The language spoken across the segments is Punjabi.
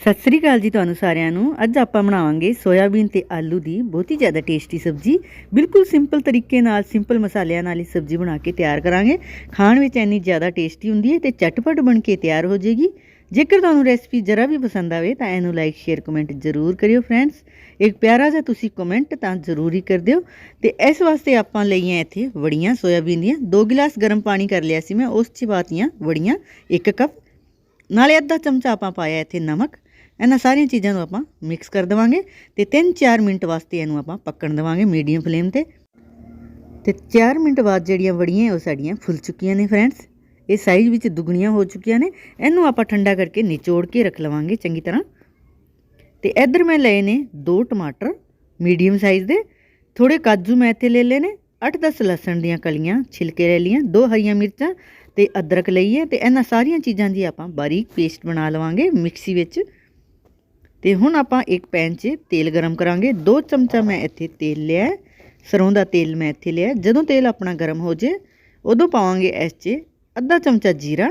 ਸਤਿ ਸ੍ਰੀ ਅਕਾਲ ਜੀ ਤੁਹਾਨੂੰ ਸਾਰਿਆਂ ਨੂੰ। ਅੱਜ ਆਪਾਂ ਬਣਾਵਾਂਗੇ ਸੋਇਆਬੀਨ ਤੇ ਆਲੂ ਦੀ ਬਹੁਤ ਹੀ ਜ਼ਿਆਦਾ ਟੇਸਟੀ ਸਬਜ਼ੀ। ਬਿਲਕੁਲ ਸਿੰਪਲ ਤਰੀਕੇ ਨਾਲ, ਸਿੰਪਲ ਮਸਾਲਿਆਂ ਨਾਲ ਹੀ ਸਬਜ਼ੀ ਬਣਾ ਕੇ ਤਿਆਰ ਕਰਾਂਗੇ। ਖਾਣ ਵਿੱਚ ਇੰਨੀ ਜ਼ਿਆਦਾ ਟੇਸਟੀ ਹੁੰਦੀ ਹੈ ਤੇ ਚਟਪਟ ਬਣ ਕੇ ਤਿਆਰ ਹੋ ਜਾਏਗੀ ਜੇਕਰ ਤੁਹਾਨੂੰ ਰੈਸਪੀ ਜਰਾ ਵੀ ਪਸੰਦ ਆਵੇ ਤਾਂ ਇਹਨੂੰ ਲਾਈਕ ਸ਼ੇਅਰ ਕਮੈਂਟ ਜ਼ਰੂਰ ਕਰਿਓ ਫਰੈਂਡਸ ਇੱਕ ਪਿਆਰਾ ਜਿਹਾ ਤੁਸੀਂ ਕਮੈਂਟ ਤਾਂ ਜ਼ਰੂਰ ਹੀ ਕਰ ਦਿਓ। ਤੇ ਇਸ ਵਾਸਤੇ ਆਪਾਂ ਲਈਆਂ ਇੱਥੇ ਵੜੀਆਂ ਸੋਇਆਬੀਨ ਦੀਆਂ। 2 ਗਿਲਾਸ ਗਰਮ ਪਾਣੀ ਕਰ ਲਿਆ ਸੀ ਮੈਂ, ਉਸ 'ਚ ਪਾਤੀਆਂ ਵੜੀਆਂ 1 ਕੱਪ ਨਾਲੇ ਅੱਧਾ ਚਮਚਾ ਆਪਾਂ ਪਾਇਆ ਇੱਥੇ ਨਮਕ। ਇਹਨਾਂ ਸਾਰੀਆਂ ਚੀਜ਼ਾਂ ਨੂੰ ਆਪਾਂ ਮਿਕਸ ਕਰ ਦੇਵਾਂਗੇ ਤੇ 3-4 ਮਿੰਟ ਵਾਸਤੇ ਇਹਨੂੰ ਆਪਾਂ ਪੱਕਣ ਦੇਵਾਂਗੇ ਮੀਡੀਅਮ ਫਲੇਮ ਤੇ। ਤੇ 4 ਮਿੰਟ ਬਾਅਦ ਜਿਹੜੀਆਂ ਵੜੀਆਂ ਉਹ ਸਾਡੀਆਂ ਫੁੱਲ ਚੁੱਕੀਆਂ ਨੇ ਫਰੈਂਡਸ ਇਹ ਸਾਈਜ਼ ਵਿੱਚ ਦੁਗਣੀਆਂ ਹੋ ਚੁੱਕੀਆਂ ਨੇ। ਇਹਨੂੰ ਆਪਾਂ ਠੰਡਾ ਕਰਕੇ ਨਿਚੋੜ ਕੇ ਰੱਖ ਲਵਾਂਗੇ ਚੰਗੀ ਤਰ੍ਹਾਂ। ਤੇ ਇੱਧਰ ਮੈਂ ਲਏ ਨੇ ਦੋ ਟਮਾਟਰ ਮੀਡੀਅਮ ਸਾਈਜ਼ ਦੇ। ਥੋੜੇ ਕਾਜੂ ਮੈਂ ਇੱਥੇ ਲੈ ਲਏ ਨੇ। 8-10 ਲਸਣ ਦੀਆਂ ਕਲੀਆਂ ਛਿਲਕੇ ਲੈ ਲੀਆਂ ਦੋ ਹਰੀਆਂ ਮਿਰਚਾਂ ਤੇ ਅਦਰਕ ਲਈਏ ਤੇ ਇਹਨਾਂ ਸਾਰੀਆਂ ਚੀਜ਼ਾਂ ਦੀ ਆਪਾਂ ਬਾਰੀਕ ਪੇਸਟ ਬਣਾ ਲਵਾਂਗੇ ਮਿਕਸੀ ਵਿੱਚ। ਤੇ ਹੁਣ ਆਪਾਂ ਇੱਕ ਪੈਨ 'ਚ ਤੇਲ ਗਰਮ ਕਰਾਂਗੇ। ਦੋ ਚਮਚਾ ਮੈਂ ਇੱਥੇ ਤੇਲ ਲਿਆ ਸਰੋਂ ਦਾ ਤੇਲ ਮੈਂ ਇੱਥੇ ਲਿਆ ਜਦੋਂ ਤੇਲ ਆਪਣਾ ਗਰਮ ਹੋ ਜੇ ਉਦੋਂ ਪਾਵਾਂਗੇ ਇਸ 'ਚ ਅੱਧਾ ਚਮਚਾ ਜੀਰਾ।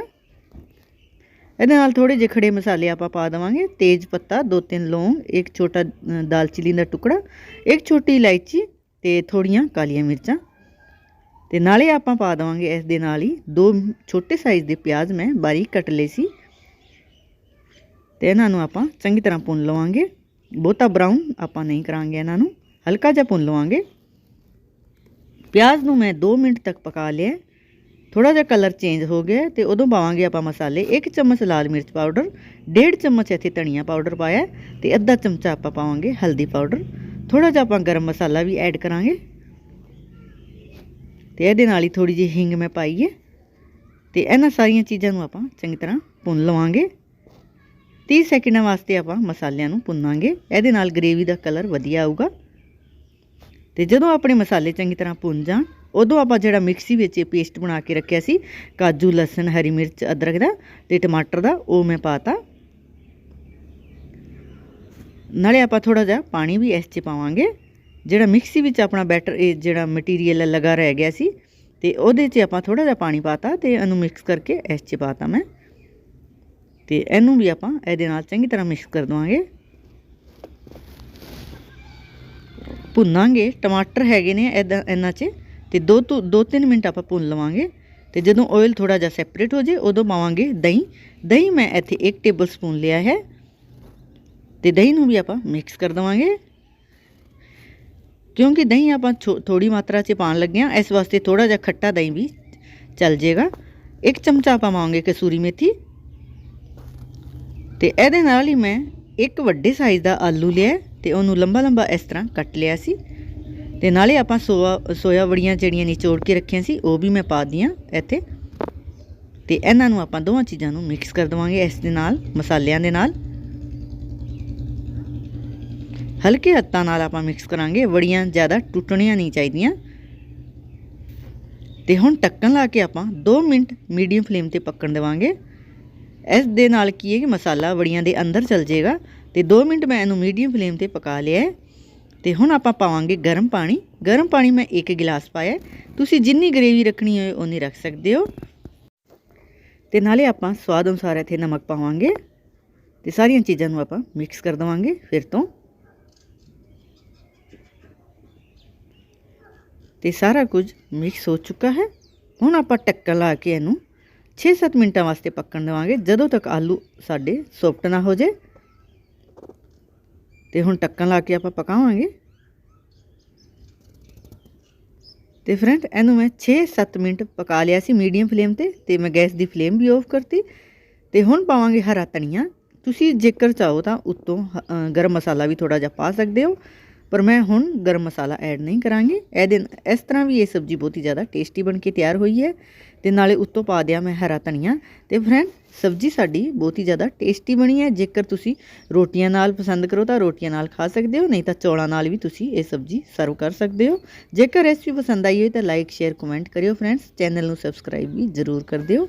ਇਹਦੇ ਨਾਲ ਥੋੜੇ ਜਿਹੇ ਖੜੇ ਮਸਾਲੇ ਆਪਾਂ ਪਾ ਦੇਵਾਂਗੇ। ਤੇਜ ਪੱਤਾ ਦੋ ਤਿੰਨ ਲੌਂਗ ਇੱਕ ਛੋਟਾ ਅ, ਦਾਲਚੀਨੀ ਦਾ ਟੁਕੜਾ ਇੱਕ ਛੋਟੀ ਇਲਾਇਚੀ ਤੇ ਥੋੜੀਆਂ ਕਾਲੀਆਂ ਮਿਰਚਾਂ। ਤੇ ਨਾਲੇ ਆਪਾਂ ਪਾ ਦੇਵਾਂਗੇ ਇਸ ਦੇ ਨਾਲ ਹੀ ਦੋ ਛੋਟੇ ਸਾਈਜ਼ ਦੇ ਪਿਆਜ਼ ਮੈਂ ਬਾਰੀਕ ਕੱਟ ਲਏ ਸੀ। ਤੇ ਇਹਨਾਂ ਨੂੰ ਆਪਾਂ ਚੰਗੀ ਤਰ੍ਹਾਂ ਭੁੰਨ ਲਵਾਂਗੇ। ਬਹੁਤਾ ਬਰਾਊਨ ਆਪਾਂ ਨਹੀਂ ਕਰਾਂਗੇ ਇਹਨਾਂ ਨੂੰ। ਹਲਕਾ ਜਿਹਾ ਭੁੰਨ ਲਵਾਂਗੇ। ਪਿਆਜ਼ ਨੂੰ ਮੈਂ 2 ਮਿੰਟ ਤੱਕ ਪਕਾ ਲਿਆ। ਥੋੜਾ ਜਿਹਾ ਕਲਰ ਚੇਂਜ ਹੋ ਗਿਆ ਤੇ ਉਦੋਂ ਪਾਵਾਂਗੇ ਆਪਾਂ ਮਸਾਲੇ। 1 ਚਮਚ ਲਾਲ ਮਿਰਚ ਪਾਊਡਰ 1.5 ਚਮਚ ਇੱਥੇ ਧਨੀਆ ਪਾਊਡਰ ਪਾਇਆ ਤੇ ਅੱਧਾ ਚਮਚਾ ਆਪਾਂ ਪਾਵਾਂਗੇ ਹਲਦੀ ਪਾਊਡਰ ਥੋੜਾ ਜਿਹਾ ਆਪਾਂ ਗਰਮ ਮਸਾਲਾ ਵੀ ਐਡ ਕਰਾਂਗੇ। ਤੇ ਇਹਦੇ ਨਾਲ ਹੀ ਥੋੜੀ ਜਿਹੀ ਹਿੰਗ ਮੈਂ ਪਾਈ ਹੈ। ਤੇ ਇਹਨਾਂ ਸਾਰੀਆਂ ਚੀਜ਼ਾਂ ਨੂੰ ਆਪਾਂ ਚੰਗੀ ਤਰ੍ਹਾਂ ਭੁੰਨ ਲਵਾਂਗੇ। 30 ਸੈਕਿੰਡਾਂ ਵਾਸਤੇ ਆਪਾਂ ਮਸਾਲਿਆਂ ਨੂੰ ਭੁੰਨਾਂਗੇ। ਇਹਦੇ ਨਾਲ ਗ੍ਰੇਵੀ ਦਾ ਕਲਰ ਵਧੀਆ ਆਊਗਾ। ਤੇ ਜਦੋਂ ਆਪਣੇ ਮਸਾਲੇ ਚੰਗੀ ਤਰ੍ਹਾਂ ਭੁੰਨ ਜਾਣ, ਉਦੋਂ ਆਪਾਂ ਜਿਹੜਾ ਮਿਕਸੀ ਵਿੱਚ ਇਹ ਪੇਸਟ ਬਣਾ ਕੇ ਰੱਖਿਆ ਸੀ, ਕਾਜੂ, ਲਸਣ, ਹਰੀ ਮਿਰਚ, ਅਦਰਕ ਦਾ ਤੇ ਟਮਾਟਰ ਦਾ, ਉਹ ਮੈਂ ਪਾਤਾ। ਨਾਲੇ ਆਪਾਂ ਥੋੜਾ ਜਿਹਾ ਪਾਣੀ ਵੀ ਇਸ 'ਚ ਪਾਵਾਂਗੇ। ਜਿਹੜਾ ਮਿਕਸੀ ਵਿੱਚ ਆਪਣਾ ਬੈਟਰ ਇਹ ਜਿਹੜਾ ਮਟੀਰੀਅਲ ਲਗਾ ਰਹਿ ਗਿਆ ਸੀ, ਤੇ ਉਹਦੇ 'ਚ ਆਪਾਂ ਥੋੜਾ ਜਿਹਾ ਪਾਣੀ ਪਾਤਾ ਤੇ ਇਹਨੂੰ ਮਿਕਸ ਕਰਕੇ ਇਸ 'ਚ ਪਾਤਾ ਮੈਂ। ਤੇ ਇਹਨੂੰ ਵੀ ਆਪਾਂ ਇਹਦੇ ਨਾਲ ਚੰਗੀ ਤਰ੍ਹਾਂ ਮਿਕਸ ਕਰ ਦਵਾਂਗੇ। ਭੁੰਨਾਂਗੇ, ਟਮਾਟਰ ਹੈਗੇ ਨੇ ਇਦਾਂ ਇਹਨਾਂ 'ਚ ਤੇ ਦੋ ਤੋਂ ਦੋ ਤਿੰਨ ਮਿੰਟ ਆਪਾਂ ਭੁੰਨ ਲਵਾਂਗੇ। ਤੇ ਜਦੋਂ ਆਇਲ ਥੋੜਾ ਜਿਹਾ ਸੈਪਰੇਟ ਹੋ ਜੇ, ਉਦੋਂ ਪਾਵਾਂਗੇ ਦਹੀਂ। ਦਹੀਂ ਮੈਂ ਇੱਥੇ 1 ਟੇਬਲ ਸਪੂਨ ਲਿਆ ਹੈ। ਤੇ ਦਹੀਂ ਨੂੰ ਵੀ ਆਪਾਂ ਮਿਕਸ ਕਰ ਦਵਾਂਗੇ। ਕਿਉਂਕਿ ਦਹੀਂ ਆਪਾਂ ਥੋੜੀ ਮਾਤਰਾ 'ਚ ਪਾਣ ਲੱਗੇ ਆ ਇਸ ਵਾਸਤੇ ਥੋੜਾ ਜਿਹਾ ਖੱਟਾ ਦਹੀਂ ਵੀ ਚੱਲ ਜਾਏਗਾ ਇੱਕ ਚਮਚਾ ਆਪਾਂ ਪਾਵਾਂਗੇ ਕਸੂਰੀ ਮੇਥੀ। ਤੇ ਇਹਦੇ ਨਾਲ ਹੀ ਮੈਂ ਇੱਕ ਵੱਡੇ ਸਾਈਜ਼ ਦਾ ਆਲੂ ਲਿਆ ਤੇ ਉਹਨੂੰ ਲੰਬਾ ਲੰਬਾ ਇਸ ਤਰ੍ਹਾਂ ਕੱਟ ਲਿਆ ਸੀ। ਤੇ ਨਾਲੇ ਆਪਾਂ ਸੋਆ, ਸੋਇਆ ਵੜੀਆਂ ਜਿਹੜੀਆਂ ਨਿਚੋੜ ਕੇ ਰੱਖੀਆਂ ਸੀ, ਉਹ ਵੀ ਮੈਂ ਪਾ ਦੀਆਂ ਇੱਥੇ। ਤੇ ਇਹਨਾਂ ਨੂੰ ਆਪਾਂ ਦੋਵਾਂ ਚੀਜ਼ਾਂ ਨੂੰ ਮਿਕਸ ਕਰ ਦਵਾਂਗੇ ਇਸ ਦੇ ਨਾਲ, ਮਸਾਲਿਆਂ ਦੇ ਨਾਲ। ਹਲਕੇ ਹੱਥਾਂ ਨਾਲ ਆਪਾਂ ਮਿਕਸ ਕਰਾਂਗੇ, ਵੜੀਆਂ ਜ਼ਿਆਦਾ ਟੁੱਟਣੀਆਂ ਨਹੀਂ ਚਾਹੀਦੀਆਂ। ਤੇ ਹੁਣ ਟੱਕਣ ਲਾ ਕੇ ਆਪਾਂ 2 ਮਿੰਟ ਮੀਡੀਅਮ ਫਲੇਮ ਤੇ ਪੱਕਣ ਦੇਵਾਂਗੇ। ਇਸ ਦੇ ਨਾਲ ਕੀ ਹੈ ਕਿ ਮਸਾਲਾ ਵੜੀਆਂ ਦੇ ਅੰਦਰ ਚਲ ਜਾਏਗਾ ਤੇ 2 ਮਿੰਟ ਮੈਂ ਇਹਨੂੰ ਮੀਡੀਅਮ ਫਲੇਮ ਤੇ ਪਕਾ ਲਿਆ ਹੈ ਤੇ ਹੁਣ ਆਪਾਂ ਪਾਵਾਂਗੇ ਗਰਮ ਪਾਣੀ। ਗਰਮ ਪਾਣੀ ਮੈਂ 1 ਗਿਲਾਸ ਪਾਇਆ ਤੁਸੀਂ ਜਿੰਨੀ ਗ੍ਰੇਵੀ ਰੱਖਣੀ ਹੋਏ ਉਨੀ ਰੱਖ ਸਕਦੇ ਹੋ। ਤੇ ਨਾਲੇ ਆਪਾਂ ਸਵਾਦ ਅਨੁਸਾਰ ਇੱਥੇ ਨਮਕ ਪਾਵਾਂਗੇ ਤੇ ਸਾਰੀਆਂ ਚੀਜ਼ਾਂ ਨੂੰ ਆਪਾਂ ਮਿਕਸ ਕਰ ਦਵਾਂਗੇ ਫਿਰ ਤੋਂ। ਤੇ ਸਾਰਾ ਕੁਝ ਮਿਕਸ ਹੋ ਚੁੱਕਾ ਹੈ। ਹੁਣ ਆਪਾਂ ਟੱਕਣ ਲਾ ਕੇ ਇਹਨੂੰ 6-7 ਮਿੰਟਾਂ ਵਾਸਤੇ ਪੱਕਣ ਦੇਵਾਂਗੇ, ਜਦੋਂ ਤੱਕ ਆਲੂ ਸਾਡੇ ਸੌਫਟ ਨਾ ਹੋ ਜੇ ਤੇ ਹੁਣ ਟੱਕਣ ਲਾ ਕੇ ਆਪਾਂ ਪਕਾਵਾਂਗੇ। ਤੇ ਫਰੈਂਡ, ਇਹਨੂੰ ਮੈਂ 6-7 ਮਿੰਟ ਪਕਾ ਲਿਆ ਸੀ ਮੀਡੀਅਮ ਫਲੇਮ ਤੇ ਤੇ ਮੈਂ ਗੈਸ ਦੀ ਫਲੇਮ ਵੀ ਆਫ ਕਰਤੀ। ਤੇ ਹੁਣ ਪਾਵਾਂਗੇ ਹਰਾ ਧਨੀਆ। ਤੁਸੀਂ ਜੇਕਰ ਚਾਹੋ ਤਾਂ ਉੱਤੋਂ ਗਰਮ ਮਸਾਲਾ ਵੀ ਥੋੜਾ ਜਿਹਾ ਪਾ ਸਕਦੇ ਹੋ। ਪਰ ਮੈਂ ਹੁਣ ਗਰਮ ਮਸਾਲਾ ਐਡ ਨਹੀਂ ਕਰਾਂਗੀ। ਇਹਦੇ ਇਸ ਤਰ੍ਹਾਂ ਵੀ ਇਹ ਸਬਜ਼ੀ ਬਹੁਤ ਹੀ ਜ਼ਿਆਦਾ ਟੇਸਟੀ ਬਣ ਕੇ ਤਿਆਰ ਹੋਈ ਹੈ ਤੇ ਨਾਲੇ ਉੱਤੋਂ ਪਾ ਦਿਆ ਮੈਂ ਹਰਾ ਧਨੀਆ। ਤੇ ਫਰੈਂਡ ਸਬਜ਼ੀ ਸਾਡੀ ਬਹੁਤ ਹੀ ਜ਼ਿਆਦਾ ਟੇਸਟੀ ਬਣੀ ਹੈ। ਜੇਕਰ ਤੁਸੀਂ ਰੋਟੀਆਂ ਨਾਲ ਪਸੰਦ ਕਰੋ ਤਾਂ ਰੋਟੀਆਂ ਨਾਲ ਖਾ ਸਕਦੇ ਹੋ, ਨਹੀਂ ਤਾਂ ਚੌਲਾਂ ਨਾਲ ਵੀ ਤੁਸੀਂ ਇਹ ਸਬਜ਼ੀ ਸਰਵ ਕਰ ਸਕਦੇ ਹੋ। ਜੇਕਰ ਰੈਸਪੀ ਪਸੰਦ ਆਈ ਹੋਈ ਤਾਂ ਲਾਈਕ ਸ਼ੇਅਰ ਕਮੈਂਟ ਕਰਿਓ ਫਰੈਂਡਸ ਚੈਨਲ ਨੂੰ ਸਬਸਕ੍ਰਾਈਬ ਵੀ ਜ਼ਰੂਰ ਕਰ ਦਿਓ।